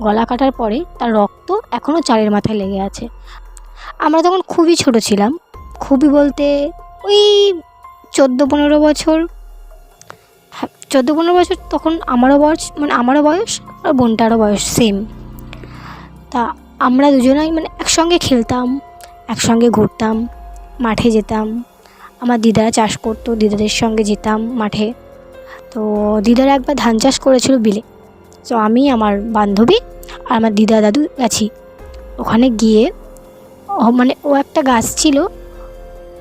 গলা কাটার পরে তার রক্ত এখনও চালের মাথায় লেগে আছে। আমরা তখন খুবই ছোট ছিলাম। খুবই বলতে ওই চোদ্দ পনেরো বছর। হ্যাঁ চোদ্দ পনেরো বছর তখন আমারও বয়স মানে আমারও বয়স আর বোনটারও বয়স সেম তা আমরা দুজনাই মানে একসঙ্গে খেলতাম, একসঙ্গে ঘুরতাম, মাঠে যেতাম। আমার দিদারা চাষ করতো, দিদাদের সঙ্গে যেতাম মাঠে। তো দিদারা একবার ধান চাষ করেছিল বিলে। তো আমি, আমার বান্ধবী আর আমার দিদা দাদু গেছি ওখানে গিয়ে মানে ও একটা গাছ ছিল,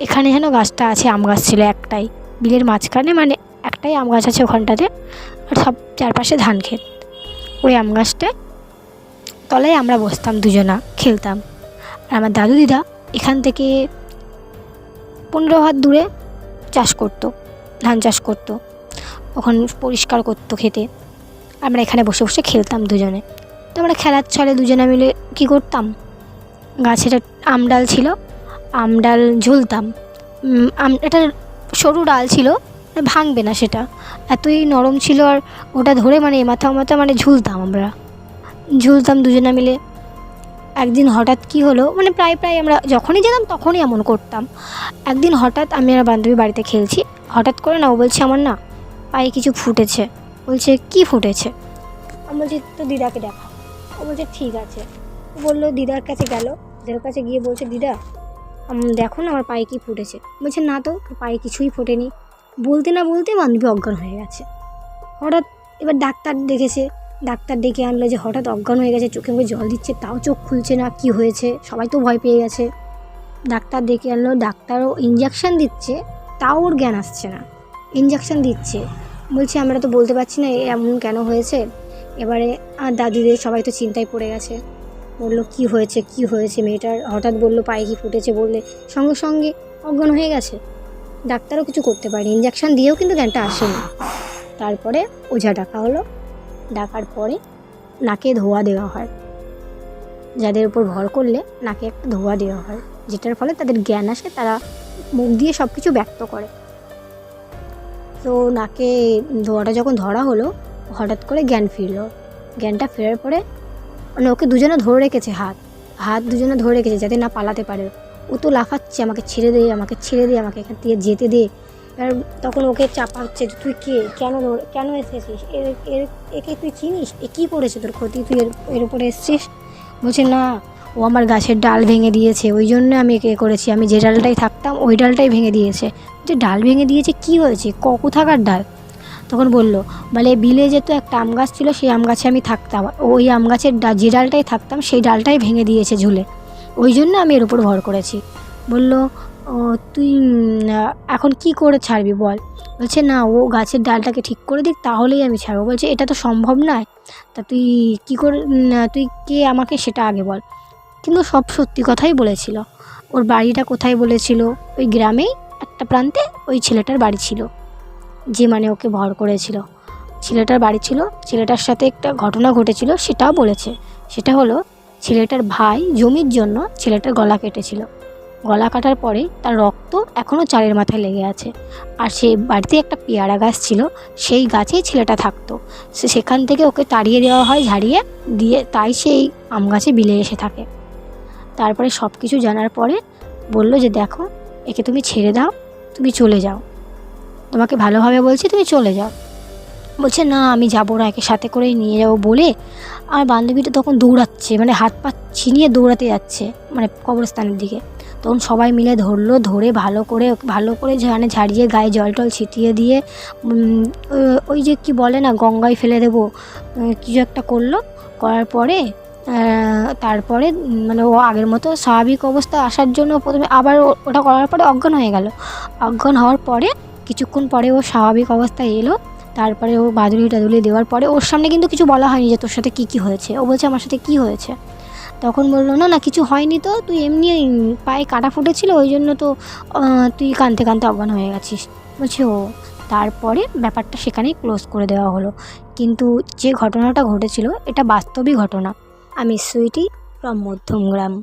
এখানে যেন গাছটা আছে, আম গাছ ছিল একটাই। বিলের মাঝখানে মানে একটাই আম গাছ আছে ওখানটাতে, আর সব চারপাশে ধান ক্ষেত। ওই আম গাছটায় তলায় আমরা বসতাম দুজনা, খেলতাম। আর আমার দাদু দিদা এখান থেকে পনেরো হাত দূরে চাষ করতো, ধান চাষ করতো। ওখান পরিষ্কার করতো খেতে। আমরা এখানে বসে বসে খেলতাম দুজনে। তো আমরা খেলার ছলে দুজনে মিলে কী করতাম? গাছের এক আম ডাল ছিল, আম ডাল ঝুলতাম। আম এটা সরু ডাল ছিল, ভাঙবে না সেটা। এতই নরম ছিল আর ওটা ধরে মানে মাথা মাথা মানে ঝুলতাম আমরা। ঝুলতাম দুজনে মিলে। একদিন হঠাৎ কি হলো মানে প্রায় প্রায় আমরা যখনই যেতাম তখনই এমন করতাম। একদিন হঠাৎ আমি আর বান্ধবী বাড়িতে খেলছি, হঠাৎ করে না ও বলছে আমার না পায়ে কিছু ফুটেছে। বলছে, কি ফুটেছে? আমি বলছি তো দিদাকে দেখা। ও বলছে, ঠিক আছে। বলল, দিদার কাছে গেল। দিদার কাছে গিয়ে বলছে, দিদা, আম- দেখো না আমার পায়ে কি ফুটেছে। বলছে, না তো পায়ে কিছুই ফোটেনি। বলতে না বলতে বান্ধবী অজ্ঞান হয়ে গেছে। হঠাৎ এবার ডাক্তার দেখেছে। ডাক্তার ডেকে আনলো যে, হঠাৎ অজ্ঞান হয়ে গেছে, চোখে মুখে জল দিচ্ছে, তাও চোখ খুলছে না, কি হয়েছে? সবাই তো ভয় পেয়ে গেছে। ডাক্তার ডেকে আনলো, ডাক্তারও ইঞ্জেকশান দিচ্ছে, তাও ওর জ্ঞান আসছে না। ইঞ্জেকশান দিচ্ছে। বলছি, আমরা তো বলতে পারছি না এমন কেন হয়েছে। এবারে আর দাদিদের সবাই তো চিন্তায় পড়ে গেছে। বলল, কি হয়েছে? কি হয়েছে? মেয়েটার হঠাৎ বলল, পায়ে কি ফুটেছে? বললে, সঙ্গে সঙ্গে অজ্ঞান হয়ে গেছে। ডাক্তারও কিছু করতে পারেনি। ইঞ্জেকশান দিয়েও কিন্তু জ্ঞানটা আসেনি। তারপরে ওঝা ডাকা হলো। ডাকার পরে নাকে ধোয়া দেওয়া হয়। যাদের উপর ভর করলে নাকে একটা ধোয়া দেওয়া হয়, যেটার ফলে তাদের জ্ঞান আসে, তারা মুখ দিয়ে সব কিছু ব্যক্ত করে। তো নাকে ধোয়াটা যখন ধরা হলো, হঠাৎ করে জ্ঞান ফিরলো। জ্ঞানটা ফেরার পরে মানে ওকে দুজনে ধরে রেখেছে হাত। হাত দুজনে ধরে রেখেছে যাতে না পালাতে পারে। ও তো লাফাচ্ছে, আমাকে ছেড়ে দে, আমাকে ছেড়ে দে, আমাকে এখান থেকে যেতে দে। এবার তখন ওকে চাপা হচ্ছে যে, তুই কে? কেন কেন এসেছিস? এর এর, একে তুই চিনিস? এ কী করেছে তোর ক্ষতি? তুই এর এর উপরে এসছিস? বলছে, না ও আমার গাছের ডাল ভেঙে দিয়েছে, ওই জন্য আমি এ করেছি। আমি যে ডালটাই থাকতাম, ওই ডালটাই ভেঙে দিয়েছে। যে ডাল ভেঙে দিয়েছে, কি হয়েছে? ক, কোথাকার ডাল? তখন বলল, বলে বিলে যেত একটা আম গাছ ছিল, সেই আম গাছে আমি থাকতাম। ওই আম গাছের ডা- যে ডালটাই থাকতাম, সেই ডালটাই ভেঙে দিয়েছে ঝুলে। ওই জন্য আমি এর উপর ভর করেছি। বলল তুই এখন কি করে ছাড়বি বল? বলছে, না, ও গাছের ডালটাকে ঠিক করে দিক, তাহলেই আমি ছাড়বো। বলছে, এটা তো সম্ভব নয়। তা তুই কি করে তুই কে আমাকে সেটা আগে বল। কিন্তু সব সত্যি কথাই বলেছিল। ওর বাড়িটা কোথায় বলেছিল? ওই গ্রামেই, একটা প্রান্তে ওই ছেলেটার বাড়ি ছিল। যে মানে ওকে ভর করেছিল। ছেলেটার বাড়ি ছিল, ছেলেটার সাথে একটা ঘটনা ঘটেছিল, সেটাও বলেছে। সেটা হলো, ছেলেটার ভাই জমির জন্য ছেলেটার গলা কেটেছিল। গলা কাটার পরে তার রক্ত এখনও চালের মাথায় লেগে আছে। আর সে বাড়িতে একটা পেয়ারা গাছ ছিল, সেই গাছেই ছেলেটা থাকতো। সে সেখান থেকে ওকে তাড়িয়ে দেওয়া হয়, ঝাড়িয়ে দিয়ে তাই সেই আম গাছে বিলে এসে থাকে। তারপরে সব কিছু জানার পরে বলল যে দেখো, একে তুমি ছেড়ে দাও, তুমি চলে যাও। তোমাকে ভালোভাবে বলছি, তুমি চলে যাও। বলছে, না, আমি যাব না, একে সাথে করেই নিয়ে যাব বলে আর বান্ধবীটা তখন দৌড়াচ্ছে মানে হাত পা ছিনিয়ে দৌড়াতে যাচ্ছে মানে কবরস্থানের দিকে। তখন সবাই মিলে ধরলো, ধরে ভালো করে ভালো করে মানে ঝাড়িয়ে গায়ে জল টল ছিটিয়ে দিয়ে ওই যে কি বলে না, গঙ্গায় ফেলে দেবো কিছু একটা করল। করার পরে তারপরে মানে ও আগের মতো স্বাভাবিক অবস্থায় আসার জন্য প্রথমে আবার ওটা করার পরে অজ্ঞান হয়ে গেল। অজ্ঞান হওয়ার পরে কিছুক্ষণ পরে ও স্বাভাবিক অবস্থায় এলো। তারপরে ও বাদুলি টাদুলি দেওয়ার পরে ওর সামনে কিন্তু কিছু বলা হয়নি যে তোর সাথে কী কী হয়েছে। ও বলছে, আমার সাথে কী হয়েছে? তখন বলল, না না, কিছু হয়নি তো। তুই এমনি পায়ে কাটা ফুটেছিল ওই জন্য তো তুই কানতে কানতে অজ্ঞান হয়ে গেছিস। বলছি, ও। তারপরে ব্যাপারটা সেখানেই ক্লোজ করে দেওয়া হলো। কিন্তু যে ঘটনাটা ঘটেছিল, এটা বাস্তবিক ঘটনা। আমি সুইটি ফ্রম মধ্যমগ্রাম।